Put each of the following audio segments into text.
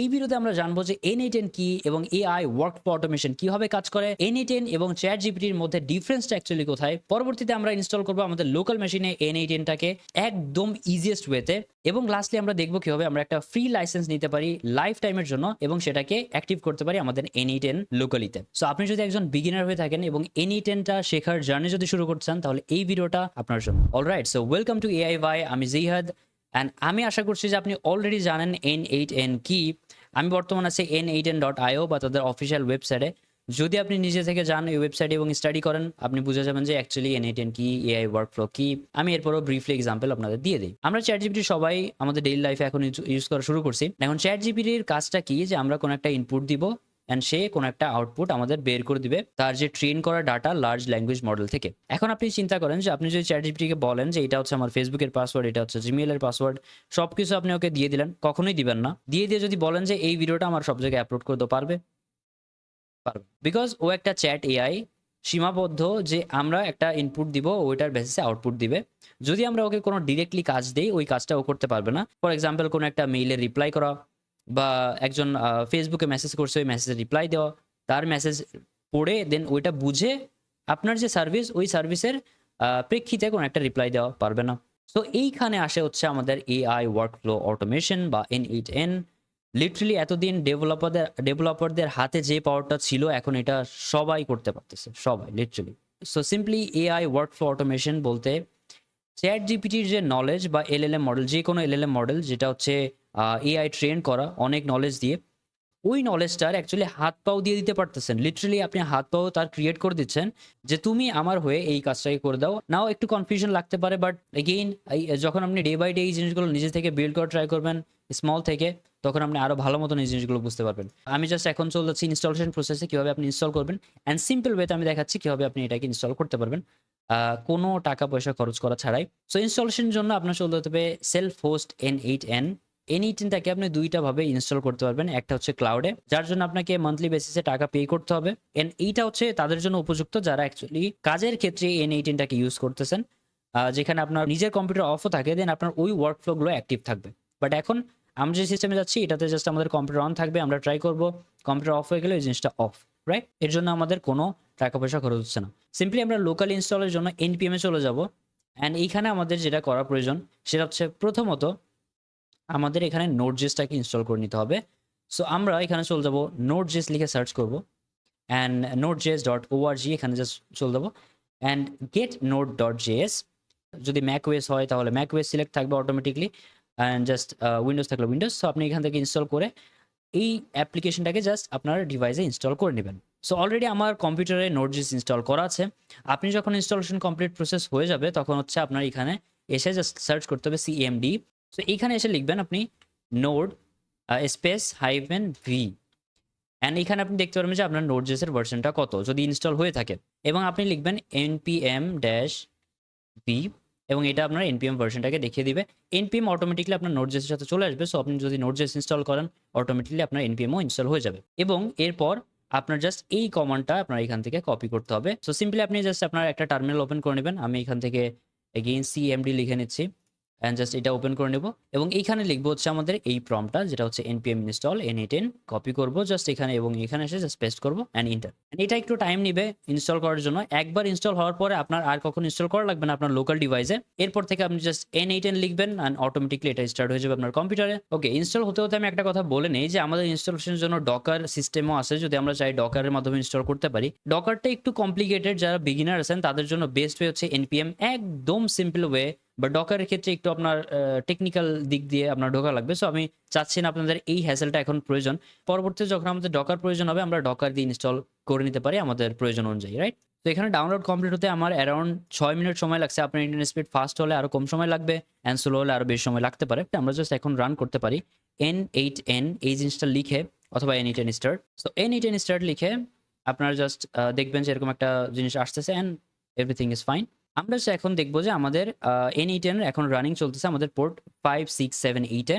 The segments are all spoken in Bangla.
এই ভিডিওতে আমরা জানব যে এন টেন কি এবং এআই ওয়ার্ক ফর অটোমেশন কীভাবে কাজ করে? এন টেন এবং চ্যাট জিপিটির মধ্যে ডিফারেন্সটা অ্যাকচুয়ালি কোথায়? পরবর্তীতে আমরা ইনস্টল করব আমাদের লোকাল মেশিনে এন টেনটাকে একদম ইজিয়েস্ট ওয়েতে এবং লাস্টলি আমরা দেখব কীভাবে আমরা একটা ফ্রি লাইসেন্স নিতে পারি লাইফ টাইমের জন্য এবং সেটাকে অ্যাক্টিভ করতে পারি আমাদের এন টেন লোকালিতে সো আপনি যদি একজন বিগিনার হয়ে থাকেন এবং এন টেনটা শেখার জার্নি যদি শুরু করতে চান, তাহলে এই ভিডিওটা আপনার জন্য। Alright so welcome to AI ভাই আমি জিহাদ। অ্যান্ড আমি আশা করছি যে আপনি অলরেডি জানেন এন এইট এন কি। আমি বর্তমান আছি N eight N dot IO বা তাদের অফিসিয়াল ওয়েবসাইটে যদি আপনি নিজে থেকে যান এই ওয়েবসাইট এবং স্টাডি করেন, আপনি বুঝে যাবেন যে অ্যাকচুয়ালি এন এইট এন কি এআই ওয়ার্ক ফ্লো কি। আমি এরপরও ব্রিফলি এক্সাম্পল আপনাদের দিয়ে দিই। আমরা চ্যাট জিপিটি সবাই আমাদের ডেইলি লাইফে এখন ইউজ করা শুরু করছি। এখন চ্যাট জিপিটির কাজটা কি? যে আমরা কোনো একটা ইনপুট দিব অ্যান্ড সে কোনো একটা আউটপুট আমাদের বের করে দিবে তার যে ট্রেন করা ডাটা লার্জ ল্যাঙ্গুয়েজ মডেল থেকে। এখন আপনি চিন্তা করেন যে আপনি যদি চ্যাট জিপিটিকে বলেন যে এটা হচ্ছে আমার ফেসবুকের পাসওয়ার্ড এটা হচ্ছে জিমেলের পাসওয়ার্ড সব কিছু আপনি ওকে দিয়ে দিলেন, কখনোই দিবেন না। দিয়ে দিয়ে যদি বলেন যে এই ভিডিওটা আমার সব জায়গায় আপলোড করতে পারবে? পারবে। বিকজ ও একটা চ্যাট এআই সীমাবদ্ধ যে আমরা একটা ইনপুট দিব ওইটার বেসিসে আউটপুট দিবে। যদি আমরা ওকে কোনো ডিরেক্টলি কাজ দিই, ওই কাজটা ও করতে পারবে না। ফর এক্সাম্পল কোনো একটা মেইলের রিপ্লাই করা বা একজন ফেসবুকে মেসেজ করছে, ওই মেসেজে রিপ্লাই দেওয়া, তার মেসেজ পড়ে দেন ওইটা বুঝে আপনার যে সার্ভিস ওই সার্ভিসের প্রেক্ষিতে কোনো একটা রিপ্লাই দেওয়া পারবে না। তো এইখানে আসে হচ্ছে আমাদের এআই ওয়ার্ক ফ্লো অটোমেশন বা এন এইট এন লিটারালি এতদিন ডেভেলপারদের ডেভেলপারদের হাতে যে পাওয়ারটা ছিল, এখন এটা সবাই করতে পারতেছে, সবাই literally so simply AI workflow automation বলতে চ্যাট জিপিটির যে নলেজ বা এলএলএম মডেল যে কোনো এলএলএম মডেল যেটা হচ্ছে এআই ট্রেন করা, অনেক নলেজ দিয়ে, ওই নলেজটার অ্যাকচুয়ালি হাত পাও দিয়ে দিতে পারতেছেন। লিটারালি আপনি হাত পাও তার ক্রিয়েট করে দিচ্ছেন যে, তুমি আমার হয়ে এই কাজটাকে করে দাও। নাও একটু কনফিউশন লাগতে পারে বাট এগেইন যখন আপনি ডে বাই ডে এই জিনিসগুলো নিজে থেকে বিল্ড করা ট্রাই করবেন স্মল থেকে, তখন আপনি আরও ভালো মতন এই জিনিসগুলো বুঝতে পারবেন। আমি জাস্ট এখন চলে যাচ্ছি ইনস্টলেশন প্রসেসে কীভাবে আপনি ইনস্টল করবেন অ্যান্ড সিম্পল ওয়েতে আমি দেখাচ্ছি কীভাবে আপনি এটাকে ইনস্টল করতে পারবেন। কোনো টাকা পয়সা খরচ করা ছাড়াই। সো ইনস্টলেশনের জন্য আপনার চলতে হবে self host N eight N N এইটিনটাকে আপনি দুইটা ভাবে ইনস্টল করতে পারবেন। একটা হচ্ছে ক্লাউডে যার জন্য আপনাকে মান্থলি বেসিসে টাকা পে করতে হবে। এন এইটা হচ্ছে তাদের জন্য উপযুক্ত যারা অ্যাকচুয়ালি কাজের ক্ষেত্রে এন এইটিনটাকে ইউজ করতেছেন। যেখানে আপনার নিজের কম্পিউটার অফও থাকে দেন আপনার ওই ওয়ার্ক ফ্লোগুলো অ্যাক্টিভ থাকবে। বাট এখন আমরা যে সিস্টেমে যাচ্ছি, এটাতে জাস্ট আমাদের কম্পিউটার অন থাকবে, আমরা ট্রাই করব। কম্পিউটার অফ হয়ে গেলে ওই জিনিসটা অফ রাইট এর জন্য আমাদের কোনো টাকা পয়সা খরচ হচ্ছে না। সিম্পলি আমরা লোকাল ইনস্টলের জন্য এনপিএমে চলে যাব। অ্যান্ড এইখানে আমাদের যেটা করা প্রয়োজন, সেটা হচ্ছে প্রথমত আমাদের এখানে নোট জেসটাকে ইনস্টল করে নিতে হবে। সো আমরা এখানে চলে যাব নোট জেস লিখে সার্চ করব। And Node JS dot ORG এখানে জাস্ট চলে যাব। And get Node dot JS যদি ম্যাক ওয়েস হয় তাহলে ম্যাক ওয়েস সিলেক্ট থাকবে অটোমেটিকলি অ্যান্ড জাস্ট উইন্ডোজ থাকলে উইন্ডোজ সো আপনি এখান থেকে ইনস্টল করে এই অ্যাপ্লিকেশনটাকে জাস্ট আপনার ডিভাইসে ইনস্টল করে নেবেন। সো অলরেডি আমার কম্পিউটারে নোট জিস ইনস্টল করা আছে। আপনি যখন ইনস্টলেশন কমপ্লিট প্রসেস হয়ে যাবে, তখন হচ্ছে আপনার এখানে এসে জাস্ট সার্চ করতে হবে সিএমডি সো এইখানে এসে লিখবেন আপনি node space hyphen V and এখানে আপনি দেখতে পারবেন যে আপনার নোট জেসের ভার্সনটা কত, যদি ইনস্টল হয়ে থাকে। এবং আপনি লিখবেন এনপিএম ড্যাশ ভি এবং এটা আপনার এনপিএম ভার্সনটাকে দেখিয়ে দিবে। এনপিএম অটোমেটিকলি আপনার নোট জেসের সাথে চলে আসবে। সো আপনি যদি নোট জেস ইনস্টল করেন অটোমেটিকলি আপনার এনপিএমও ইনস্টল হয়ে যাবে। এবং এরপর আপনার জাস্ট এই কমান্ডটা আপনার এখান থেকে কপি করতে হবে। সো সিম্পলি আপনি জাস্ট আপনার একটা টার্মিনাল ওপেন করে নেবেন। আমি এখান থেকে এগেইন সিএমডি লিখে নিচ্ছি। অ্যান্ড জাস্ট এটা ওপেন করে নেব। এবং এইখানে লিখব হচ্ছে আমাদের এই প্রমটা যেটা হচ্ছে NPM install N ten copy করব জাস্ট এখানে এবং এখানে এসে জাস্ট পেস্ট করব অ্যান্ড ইন্টার এটা একটু টাইম নিবে ইনস্টল করার জন্য। একবার ইনস্টল হওয়ার পরে আপনার আর কখন ইনস্টল করা লাগবে না আপনার লোকাল ডিভাইসে এরপর থেকে আপনি জাস্ট এন এন লিখবেন অ্যান্ড অটোমেটিকলি এটা স্টার্ট হয়ে যাবে আপনার কম্পিউটারে ওকে ইনস্টল হতে হতে আমি একটা কথা বলে নেই যে আমাদের ইনস্টলেশনের জন্য ডকার সিস্টেমও আছে, যদি আমরা চাই ডকারের মাধ্যমে ইনস্টল করতে পারি। ডকারটা একটু কমপ্লিকেটেড যারা বিগিনার আছেন, তাদের জন্য বেস্ট ওয়ে হচ্ছে এনপিএম একদম সিম্পল ওয়ে বা ডকারের ক্ষেত্রে একটু আপনার টেকনিক্যাল দিক দিয়ে আপনার ঢোকা লাগবে। সো আমি চাচ্ছি না আপনাদের এই হ্যাসেলটা এখন প্রয়োজন। পরবর্তীতে যখন আমাদের ডকার প্রয়োজন হবে, আমরা ডকার দিয়ে ইনস্টল করে নিতে পারি আমাদের প্রয়োজন অনুযায়ী রাইট তো এখানে ডাউনলোড কমপ্লিট হতে আমার অ্যারাউন্ড ছয় মিনিট সময় লাগছে। আপনার ইন্টারনেট স্পিড ফাস্ট হলে আরও কম সময় লাগবে অ্যান্ড স্লো হলে আরও বেশি সময় লাগতে পারে। আমরা জাস্ট এখন রান করতে পারি এন এইট এন এই জিনিসটা লিখে অথবা N eight N start so N eight N start লিখে আপনারা জাস্ট দেখবেন যে এরকম একটা জিনিস আসতেছে অ্যান্ড এভরিথিং ইজ ফাইন আমরা এখন দেখব যে আমাদের এন এইটেন এখন রানিং চলতেছে আমাদের পোর্ট ফাইভ সিক্স সেভেন এইটে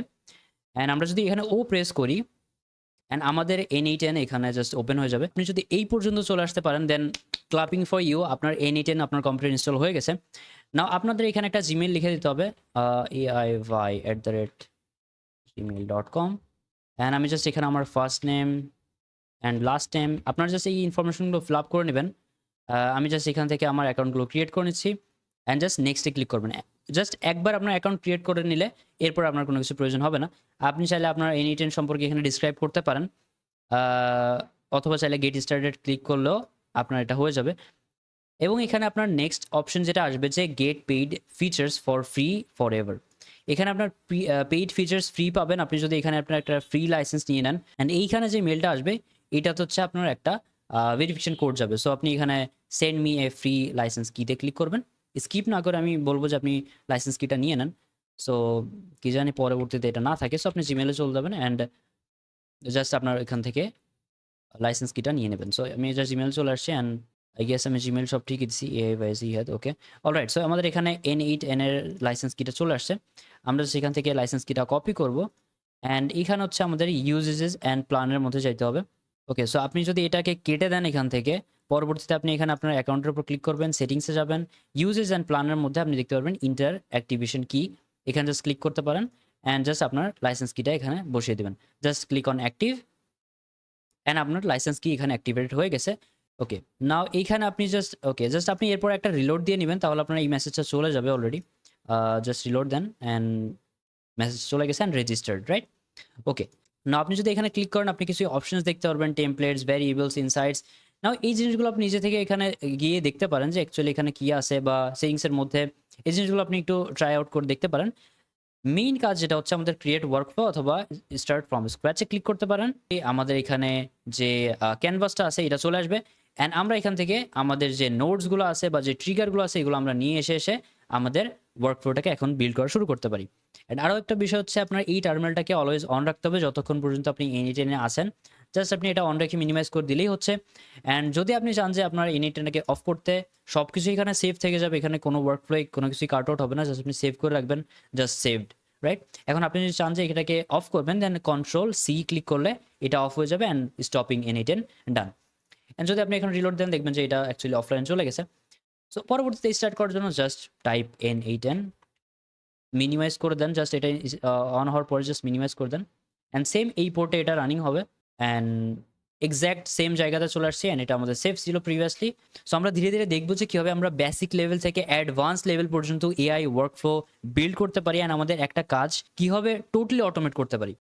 অ্যান্ড আমরা যদি এখানে ও প্রেস করি অ্যান্ড আমাদের এন এইটেন এখানে জাস্ট ওপেন হয়ে যাবে। আপনি যদি এই পর্যন্ত চলে আসতে পারেন দেন ক্লাপিং ফর ইউ আপনার এন এইটেন আপনার কম্পিউটার ইনস্টল হয়ে গেছে। নাও আপনাদের এখানে একটা জিমেল লিখে দিতে হবে A I Y at the rate Gmail dot com and আমি জাস্ট এখানে আমার first name and last name আপনার জাস্ট এই ইনফরমেশনগুলো ফিল আপ করে নেবেন। আমি জাস্ট এখান থেকে আমার অ্যাকাউন্টগুলো ক্রিয়েট করে নিচ্ছি অ্যান্ড জাস্ট নেক্সটে ক্লিক করবেন। জাস্ট একবার আপনার অ্যাকাউন্ট ক্রিয়েট করে নিলে এরপর আপনার কোনো কিছু প্রয়োজন হবে না। আপনি চাইলে আপনার এনি টেন সম্পর্কে এখানে ডিসক্রাইব করতে পারেন। অথবা চাইলে গেট স্টার্টেড ক্লিক করলেও আপনার এটা হয়ে যাবে। এবং এখানে আপনার নেক্সট অপশন যেটা আসবে যে get paid features for free forever এখানে আপনার পেইড ফিচার্স ফ্রি পাবেন। আপনি যদি এখানে আপনার একটা ফ্রি লাইসেন্স নিয়ে নেন। অ্যান্ড এইখানে যে মেলটা আসবে, এটা তো হচ্ছে আপনার একটা ভেরিফিকেশন কোড যাবে। সো আপনি এখানে send me a free license কিতে ক্লিক করবেন। স্কিপ না করে আমি বলব যে আপনি লাইসেন্স কিটা নিয়ে নেন। সো কি জানি পরবর্তীতে এটা না থাকে। সো আপনি জিমেলে চলে যাবেন অ্যান্ড জাস্ট আপনার এখান থেকে লাইসেন্স কিটা নিয়ে নেবেন। সো আমি জাস্ট জিমেল চলে আসছি অ্যান্ড আই গেস আমি জিমেল সব ঠিকই দিচ্ছি A Y C head okay alright so আমাদের এখানে এন এইট এন এর লাইসেন্স কিটা চলে আসছে। আমরা সেখান থেকে লাইসেন্স কিটা কপি করব। অ্যান্ড এখানে হচ্ছে আমাদের ইউজেসেস অ্যান্ড প্ল্যানের মধ্যে যাইতে হবে। ওকে সো আপনি যদি এটাকে কেটে দেন এখান থেকে, পরবর্তীতে আপনি এখানে আপনার অ্যাকাউন্টের উপর ক্লিক করবেন সেটিংসে যাবেন ইউজেস অ্যান্ড প্ল্যানের মধ্যে আপনি দেখতে পারবেন ইন্টার অ্যাক্টিভেশন কি এখানে জাস্ট ক্লিক করতে পারেন অ্যান্ড জাস্ট আপনার লাইসেন্স কিটা এখানে বসিয়ে দেবেন। Just click on active and আপনার লাইসেন্স কি এখানে অ্যাক্টিভেট হয়ে গেছে। ওকে নাও এইখানে আপনি জাস্ট ওকে জাস্ট আপনি এরপর একটা রিলোড দিয়ে নেবেন, তাহলে আপনার এই মেসেজটা চলে যাবে অলরেডি জাস্ট রিলোড দেন অ্যান্ড মেসেজ চলে গেছে অ্যান্ড রেজিস্টার্ড রাইট ওকে না আপনি যদি এখানে ক্লিক করেন, আপনি কিছু অপশনস দেখতে পারবেন টেমপ্লেটস ভ্যারিয়েবলস ইনসাইটস নাও এই জিনিসগুলো আপনি নিজে থেকে এখানে গিয়ে দেখতে পারেন যে অ্যাকচুয়ালি এখানে কি আছে বা সেটিংসের মধ্যে এই জিনিসগুলো আপনি একটু ট্রাই আউট করে দেখতে পারেন। মেইন কাজ যেটা হচ্ছে আমাদের ক্রিয়েট ওয়ার্ক ওয়ার্কফ্লো অথবা স্টার্ট ফ্রম স্ক্র্যাচে ক্লিক করতে পারেন। আমাদের এখানে যে ক্যানভাসটা আছে, এটা চলে আসবে। অ্যান্ড আমরা এখান থেকে আমাদের যে নোটসগুলো আছে বা যে ট্রিগারগুলো আছে, এগুলো আমরা নিয়ে এসে এসে আমাদের ওয়ার্কফ্লোটাকে এখন বিল্ড করা শুরু করতে পারি। অ্যান্ড আরও একটা বিষয় হচ্ছে আপনার এই টার্মিনালটাকে অলওয়েজ অন রাখতে হবে যতক্ষণ পর্যন্ত আপনি এনিটেনে আসেন জাস্ট আপনি এটা অন রেখে মিনিমাইজ করে দিলেই হচ্ছে। অ্যান্ড যদি আপনি চান যে আপনার এনিটেনটাকে অফ করতে সব কিছু এখানে সেভ থেকে যাবে, এখানে কোনো ওয়ার্কফ্লো কোনো কিছু কাট আউট হবে না জাস্ট আপনি সেভ করে রাখবেন জাস্ট সেভড রাইট এখন আপনি যদি চান যে এটাকে অফ করবেন দেন কন্ট্রোল সি ক্লিক করলে এটা অফ হয়ে যাবে and stopping any ten done and যদি আপনি এখন রিলোড দেন, দেখবেন যে এটা অ্যাকচুয়ালি অফলাইন চলে গেছে। সো পরবর্তীতে স্টার্ট করার জন্য just type N eight N minimize করে দেন জাস্ট এটা অন হওয়ার পরে জাস্ট মিনিমাইজ করে দেন। অ্যান্ড সেম এই পোর্টে এটা রানিং হবে। অ্যান্ড এক্স্যাক্ট সেম জায়গাতে চলে আসছে অ্যান্ড এটা আমাদের সেফ ছিল প্রিভিয়াসলি সো আমরা ধীরে ধীরে দেখব যে কীভাবে আমরা বেসিক লেভেল থেকে অ্যাডভান্স লেভেল পর্যন্ত এআই ওয়ার্কফ্লো বিল্ড করতে পারি অ্যান্ড আমাদের একটা কাজ কীভাবে টোটালি অটোমেট করতে পারি।